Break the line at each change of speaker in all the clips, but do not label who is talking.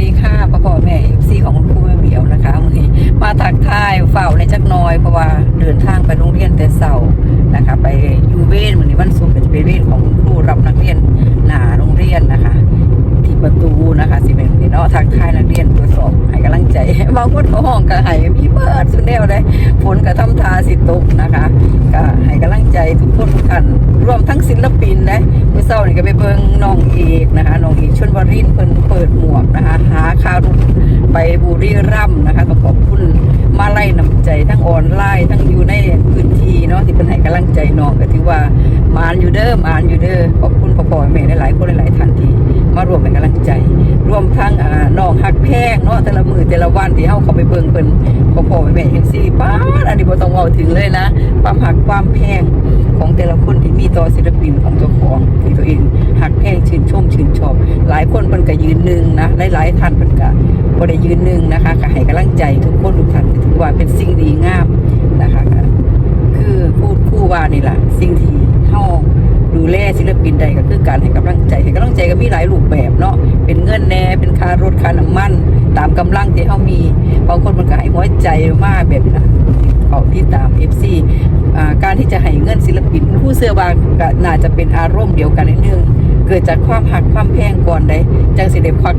ดีค่ะพ่อพ่อแม่เอฟซีของคุณครูเหมียวนะคะมือนี้มาทักทายเฝ้าในจักน้อยเพราะว่าเดินทางไปโรงเรียนแต่เสาร์นะคะ ไปยูเวนมือนี้วันศุกร์ก็จะไปเวนของคุณครูรับนักเรียนหนาโรงเรียนนะคะ ที่ประตูนะคะสิเป็นเนาะทักทายนักเรียนตรวจสอบให้กำลังใจบางคนเขาห้องก็ให้มีเบิร์ดสุดแนวเลยฝนก็ทำทาสิตกนะคะก็ให้กำลังใจทุกคนทุกท่านรวมทั้งศิลปินนะเมื่อเช้านี่ก็ไปเบิ่งน้องเอกนะคะน้องเอกชนวรินเพิ่นเปิดหมวกนะคะ คารุไปบุรีรัมย์นะคะก็ขอบคุณมาไล่นำใจทั้งออนไลน์ทั้งอยู่ในพื้นที่เนาะที่เพิ่นให้กำลังใจน้องก็ถือว่ามานอยู่เด้อมานอยู่เด้อขอบคุณพ่อพ่อแม่หลายๆคนหลายๆท่านที่มารวมเป็นกำลังใจรวมทั้งอ่าน้องหักแพงเนาะแต่ละมือแต่ละวันที่เฮาเข้าไปเบิ่งเพิ่นพ่อพ่อแม่เอ็มซีป้าอันนี้บ่ต้องเว้าถึงเลยนะ ความหักความแพง ของแต่ละคนที่มีต่อศิลปินของเจ้าของที่ตัวเองหักแพงชื่นชมชื่นชอบ หลายคนเพิ่นก็ยืนหนึ่งนะหลายๆท่านเพิ่นก็บ่ได้ยืนหนึ่งนะคะก็ให้กำลังใจทุกคนทุกท่านถือว่าเป็นสิ่งดีงามนะคะคือพูดคู่ว่านี่แหละสิ่งที่เฮาดูแลศิลปินใดก็คือการให้กำลังใจให้กำลังใจก็มีหลายรูปแบบเนาะเป็นเงินแน่เป็นค่ารถค่าน้ำมัน ตามกำลังที่เขามีบางคนมันก็ให้หัวใจมากแบบนะ เขาที่ตาม FC อ่าการที่จะให้เงินศิลปิน ผู้เสื้อบางก็น่าจะเป็นอารมณ์เดียวกันนิดนึงเกิดจากความหักความแพงก่อนได้จังสิได้ควัก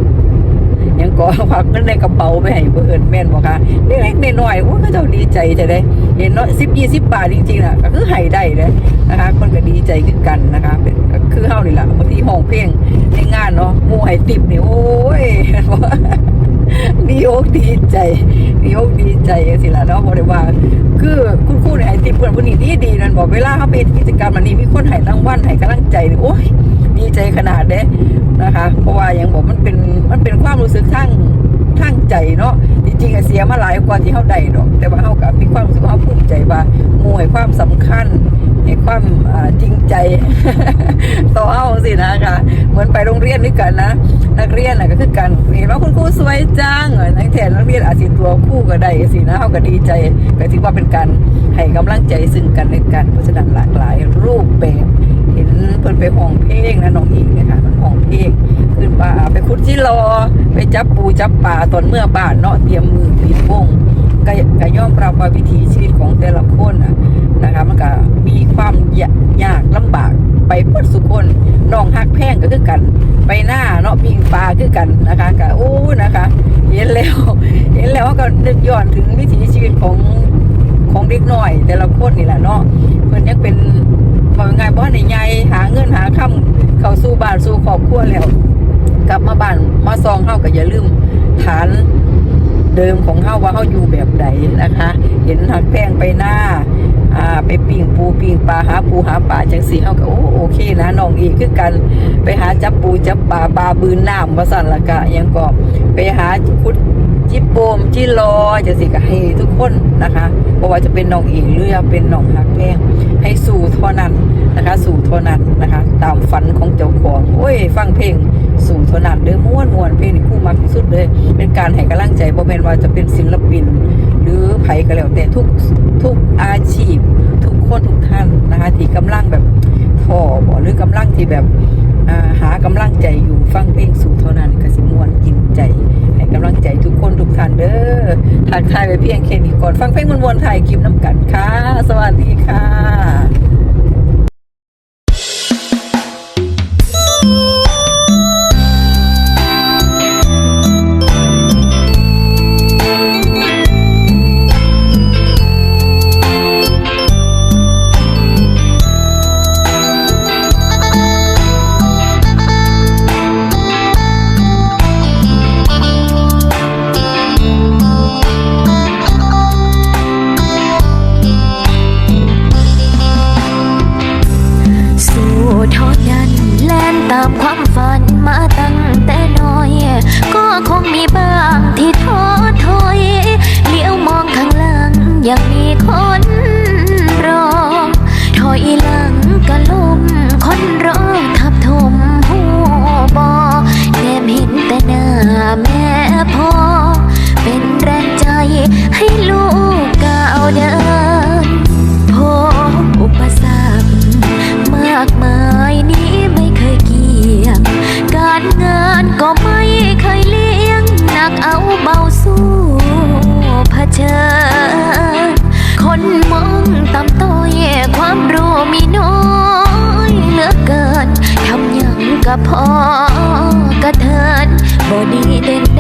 ยังก่อนควักเงินในกระเป๋าไปให้เบิ่อนแม่นบ่คะเล็กๆน้อยๆโอ้ก็เจ้าดีใจจะได้เห็นเนาะ10 20บบาทจริงๆน่ะก็คือให้ได้เลยนะคะคนก็ดีใจขึ้นกันนะคะเป็นคือเฮานี่แหละบางทีห้องเพลงในงานเนาะมูให้ติบนี่ยโอ้ย ดีอกดีใจดีอกดีใจสิล่ะเนาะบ่ได้ว่า คือคุณครูเนี่ยให้ติบเพิ่นผู้นี้ดีดีนั่นบอกเวลาเฮาไปเฮ็ดกิจกรรมอันนี้มีคนให้รางวัลให้กำลังใจโอ้ยดีใจขนาดเด้นะคะ เพราะว่าอย่างบอกมันเป็นมันเป็นความรู้สึกทั้งทั้งใจเนาะจริงๆเสียมาหลายกว่าที่เฮาได้ดอกแต่ว่าเฮาก็มีความรู้สึกว่าเฮาภูมิใจว่าหมู่ให้ความสำคัญ ให้ความจริงใจต่อเอาสินะคะเหมือนไปโรงเรียนด้วยกันนะ นักเรียนน่ะก็คือกันเห็นว่าคุณครูสวยจังเออนักแทนนักเรียนอาจสิตัวคู่ก็ได้สินะเขาก็ดีใจก็ถือว่าเป็นการให้กำลังใจซึ่งกันและกันเพราะฉะนั้นหลากหลายรูปแบบเห็นเพิ่นไปห้องเพลงนะน้องอิงนี่ยค่ะมันห้องเพลงขึ้นป่าไปคุดที่รอไปจับปูจับปลาตอนเมื่อบ้านเนาะเตรียมมือปิดวงก็ก็ย่อมรับว่าวิถีชีวิตของแต่ละคนน่ะ นะคะมันก็มีความ ยากยากลำบากไปหมดสุกคนน้องหักแพงก็คือกัน ไปหน้าเนาะปิงปลาคือกันนะคะก็โอ้นะคะ เห็นแล้ว เห็นแล้วก็นึกย้อนถึงวิถีชีวิตของของเด็กน้อย แต่ละคนนี่แหละเนาะเพิ่นยังเป็นว่าไงบ่ในใหญ่หาเงินหาคำเข้าสู่บ้านสู่ครอบครัวแล้ว กลับมาบ้านมาซองเฮาก็อย่าลืมฐานเดิมของเฮาว่าเฮาอยู่แบบใดนะคะ เห็นหักแป้งไปหน้า อ่าไปปิ้งปูปิ้งปลาหาปูหาปลาจังสีเฮาก็โอ้โอเคนะน้องอีกคือกันไปหาจับปูจับปลาปลาบืนน้ำว่าสั่นละกะยังก็ไปหาคุดจิบโปมจิรอจังสิก็ให้ทุกคนนะคะเพราะว่าจะเป็นน้องอีกหรือจะเป็นน้องหักแป้งให้สู่เท่านั้นนะคะ สู่เท่านั้นนะคะ ตามฝันของเจ้าของโอ้ย ฟังเพลงสู่เท่านั้นเด้อม่วนม่วนเพลงนี่คู่มักที่สุดเลย เป็นการให้กำลังใจบ่แม่นว่าจะเป็นศิลปิน รือไผก็แล้วแต่ทุกทุกอาชีพ ทุกคนทุกท่านนะคะที่กำลังแบบท้อบ่หรือกำลังที่แบบาหากำลังใจอยู่ฟังเพลงสู่เท่านั้นก็สิม่วนกินใจให้กำลังใจทุกคนทุกท่านเด้อทักทายไปเพียงแค่นี้ก่อนฟังเพลงมวนๆถ่ายคลิปน้ำกันค่ะ สวัสดีค่ะ
ก็พ่อก็บเธอบอดีเด่น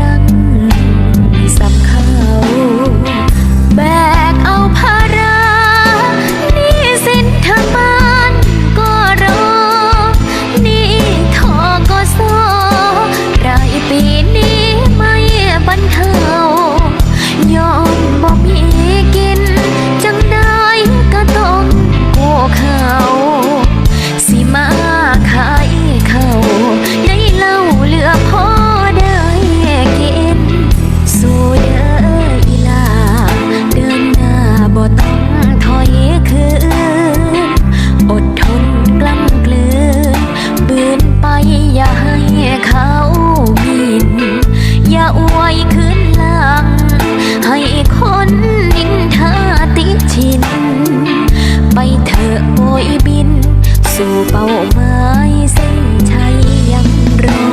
สู่เป้าหมายเส้นชัยยังรอ